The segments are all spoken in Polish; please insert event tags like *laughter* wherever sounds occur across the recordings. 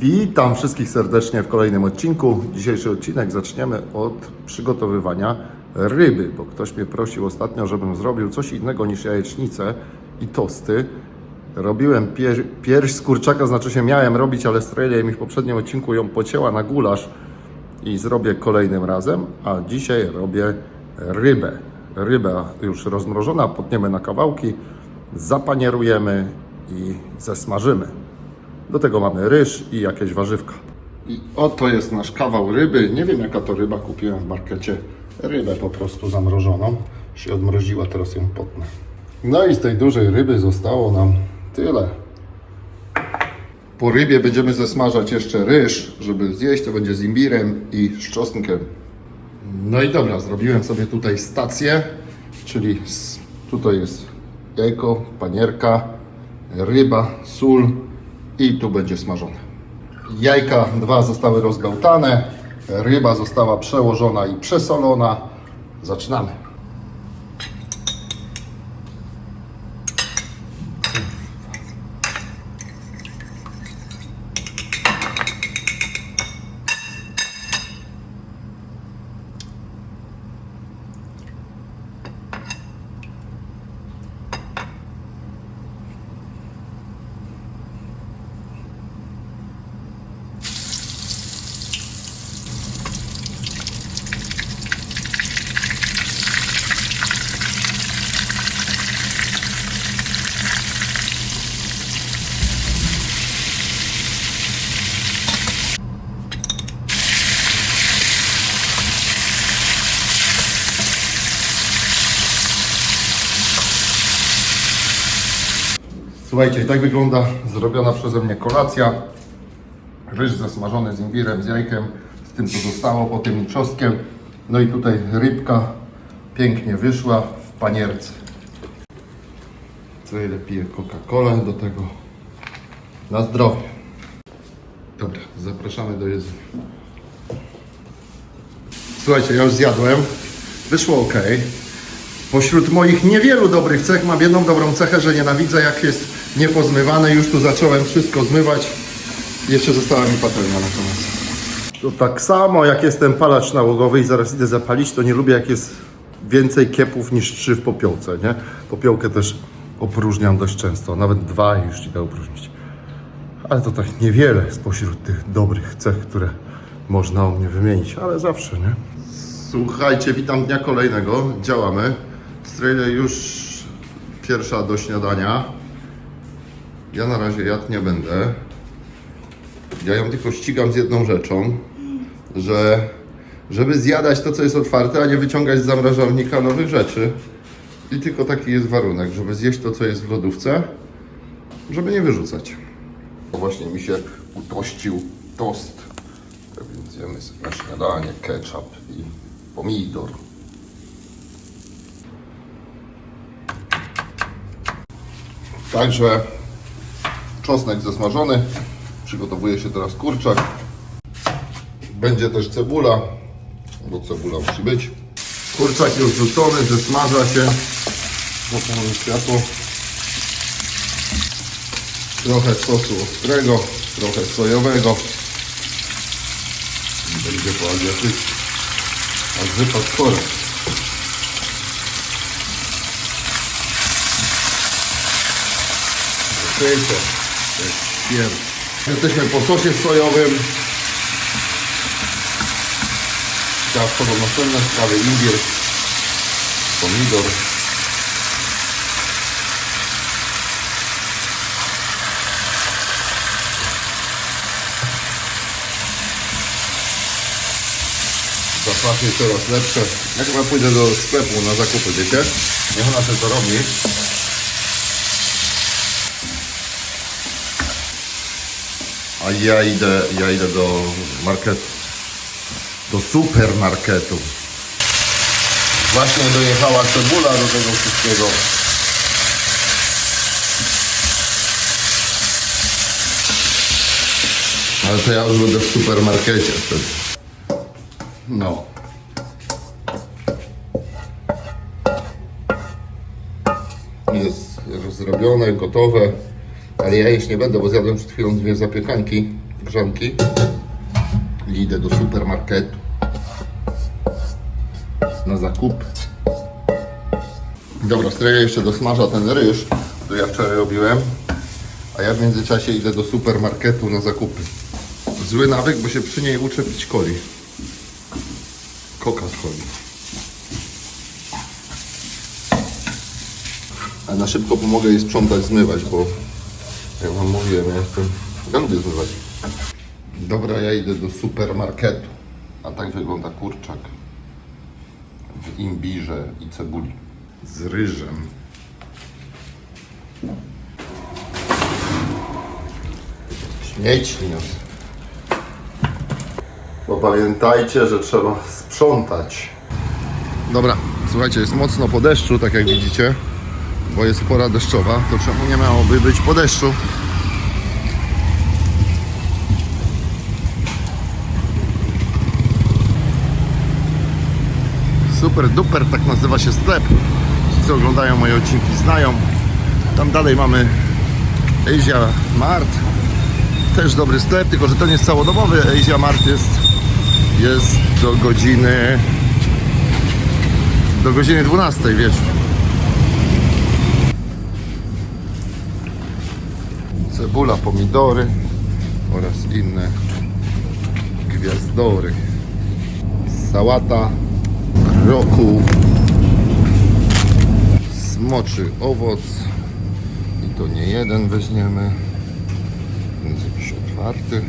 Witam wszystkich serdecznie w kolejnym odcinku. Dzisiejszy odcinek zaczniemy od przygotowywania ryby, bo ktoś mnie prosił ostatnio, żebym zrobił coś innego niż jajecznicę i tosty. Robiłem pier pierś z kurczaka, znaczy się miałem robić, ale Strelia mi w poprzednim odcinku ją pocięła na gulasz i zrobię kolejnym razem, a dzisiaj robię rybę. Ryba już rozmrożona, potniemy na kawałki, zapanierujemy i zesmażymy. Do tego mamy ryż i jakieś warzywka. I oto jest nasz kawał ryby. Nie wiem jaka to ryba, kupiłem w markecie rybę po prostu zamrożoną. Się odmroziła, teraz ją potnę. No i z tej dużej ryby zostało nam tyle. Po rybie będziemy zesmażać jeszcze ryż, żeby zjeść, to będzie z imbirem i z czosnkiem. No i dobra, zrobiłem sobie tutaj stację, czyli tutaj jest jajko, panierka, ryba, sól i tu będzie smażone. Jajka dwa zostały rozgałtane, ryba została przełożona i przesolona. Zaczynamy. Słuchajcie, tak wygląda zrobiona przeze mnie kolacja. Ryż zasmażony z imbirem, z jajkiem, z tym co zostało po tym czosnkiem. No i tutaj rybka pięknie wyszła w panierce. Co ile piję Coca-Colę do tego. Na zdrowie. Dobra, zapraszamy do jedzenia. Słuchajcie, ja już zjadłem. Wyszło ok. Pośród moich niewielu dobrych cech mam jedną dobrą cechę, że nienawidzę jak jest niepozmywane. Już tu zacząłem wszystko zmywać. Jeszcze została mi patelnia na koniec. To tak samo jak jestem palacz nałogowy i zaraz idę zapalić, to nie lubię jak jest więcej kiepów niż trzy w popiołce, nie? Popiołkę też opróżniam dość często, nawet dwa już idę opróżnić. Ale to tak niewiele spośród tych dobrych cech, które można o mnie wymienić, ale zawsze, nie? Słuchajcie, witam dnia kolejnego. Działamy. Strejle już pierwsza do śniadania. Ja na razie jadł nie będę. Ja ją tylko ścigam z jedną rzeczą, że żeby zjadać to, co jest otwarte, a nie wyciągać z zamrażalnika nowych rzeczy. I tylko taki jest warunek, żeby zjeść to, co jest w lodówce, żeby nie wyrzucać. To właśnie mi się utościł tost. Tak więc sobie na śniadanie ketchup i pomidor. Także czosnek zasmażony. Przygotowuje się teraz kurczak. Będzie też cebula, bo cebula musi być. Kurczak już rzucony, zesmaża się. Zapalone światło. Trochę sosu ostrego, trochę sojowego. Będzie po azjatycku. Aż wypadł korek. Okejcie. Świer. Jesteśmy po sosie sojowym. Teraz wchodzą następne sprawy. Imbir, pomidor. Zapachy coraz lepsze. Jak chyba pójdę do sklepu na zakupy, wiecie? Niech ona też to robi. A ja idę, ja idę do marketu. Do supermarketu. Właśnie dojechała cebula do tego wszystkiego. Ale to ja już będę w supermarkecie wtedy. No. Jest już zrobione, gotowe. Ale ja jeść nie będę, bo zjadłem przed chwilą dwie zapiekanki. grzanki. I idę do supermarketu na zakupy. Dobra, Streja jeszcze dosmaża ten ryż, który ja wczoraj robiłem, a ja w międzyczasie idę do supermarketu na zakupy. Zły nawyk, bo się przy niej uczę pić coli. Coca coli. A na szybko pomogę jej sprzątać, zmywać, bo jak wam mówiłem, ja jestem... Lubię zmywać. Dobra, ja idę do supermarketu. A tak wygląda kurczak w imbirze i cebuli z ryżem. Śmieć niósł. Bo pamiętajcie, że trzeba sprzątać. Dobra, słuchajcie, jest mocno po deszczu, tak jak widzicie, bo jest pora deszczowa. To czemu nie miałoby być po deszczu? Super duper, tak nazywa się sklep. Ci, co oglądają moje odcinki, znają. Tam dalej mamy Asia Mart. Też dobry sklep, tylko że to nie jest całodobowy. Asia Mart jest, jest do godziny do godziny 12 wieczór. Cebula, pomidory oraz inne gwiazdory. Sałata roku. Smoczy owoc. I to nie jeden weźmiemy więc jakiś otwarty.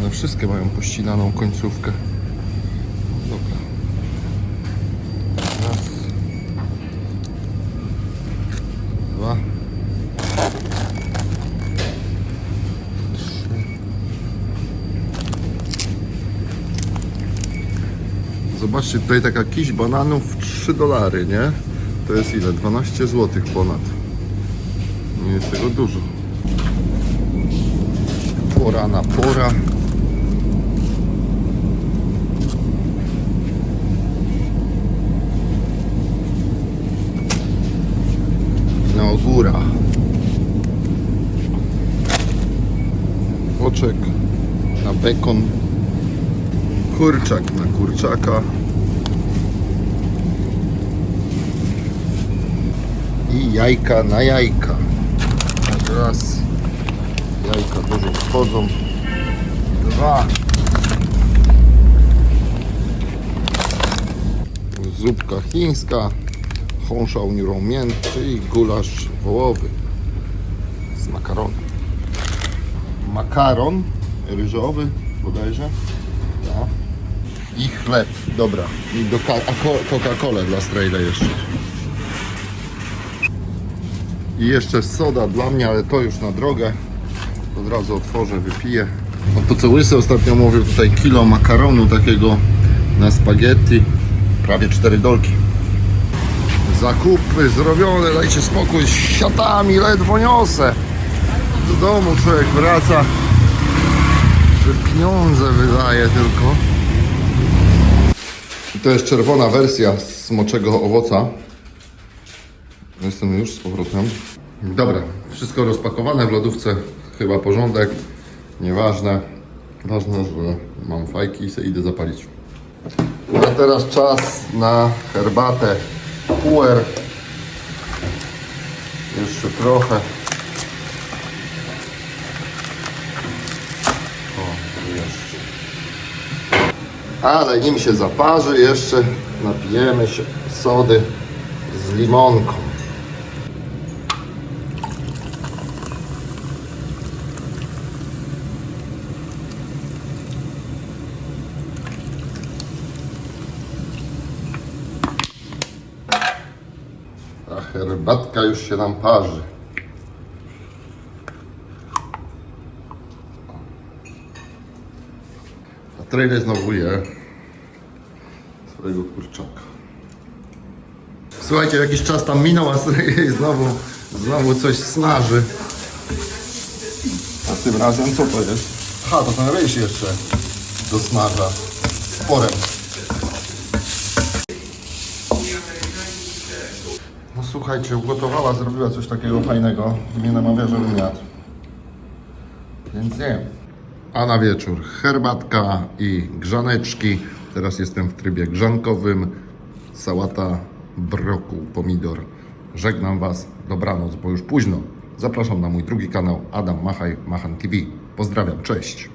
One wszystkie mają pościnaną końcówkę dobra raz dwa trzy Zobaczcie, tutaj taka kiś bananów 3 dolary, nie? To jest ile? 12 zł ponad. Nie jest tego dużo. Pora na pora. No góra. Oczek na bekon kurczak na kurczaka. I jajka na jajka. Tak raz. Jajka dużo wchodzą. Dwa. Zupka chińska. Chąsza uniromię i gulasz wołowy. Z makaronem. Makaron ryżowy bodajże. I chleb, dobra. I do a Coca-Colę dla Strayla jeszcze. I jeszcze soda dla mnie, ale to już na drogę. Od razu otworzę, wypiję. No to co Łysy ostatnio mówił, tutaj kilo makaronu takiego na spaghetti. Prawie 4 dolki. Zakupy zrobione, dajcie spokój, z siatami ledwo niosę. Do domu człowiek wraca, że pieniądze wydaje tylko. To jest czerwona wersja smoczego owoca. Jestem już z powrotem. Dobra, wszystko rozpakowane w lodówce. Chyba porządek. Nieważne. Ważne, że mam fajki i sobie idę zapalić. A teraz czas na herbatę puer. Jeszcze trochę. Ale nim się zaparzy, jeszcze napijemy się sody z limonką. Herbatka już się nam parzy. Trailer znowu je swojego kurczaka. Słuchajcie, jakiś czas tam minął, a *laughs* znowu, znowu coś snaży. A tym razem co to jest? Aha, to ten ryż jeszcze dosmaża sporem. No słuchajcie, ugotowała, zrobiła coś takiego fajnego. Nie namawia, żebym jadł. Więc nie. A na wieczór herbatka i grzaneczki. Teraz jestem w trybie grzankowym. Sałata, brokuł, pomidor. Żegnam Was. Dobranoc, bo już późno. Zapraszam na mój drugi kanał Adam Machaj, Machan TV. Pozdrawiam, cześć.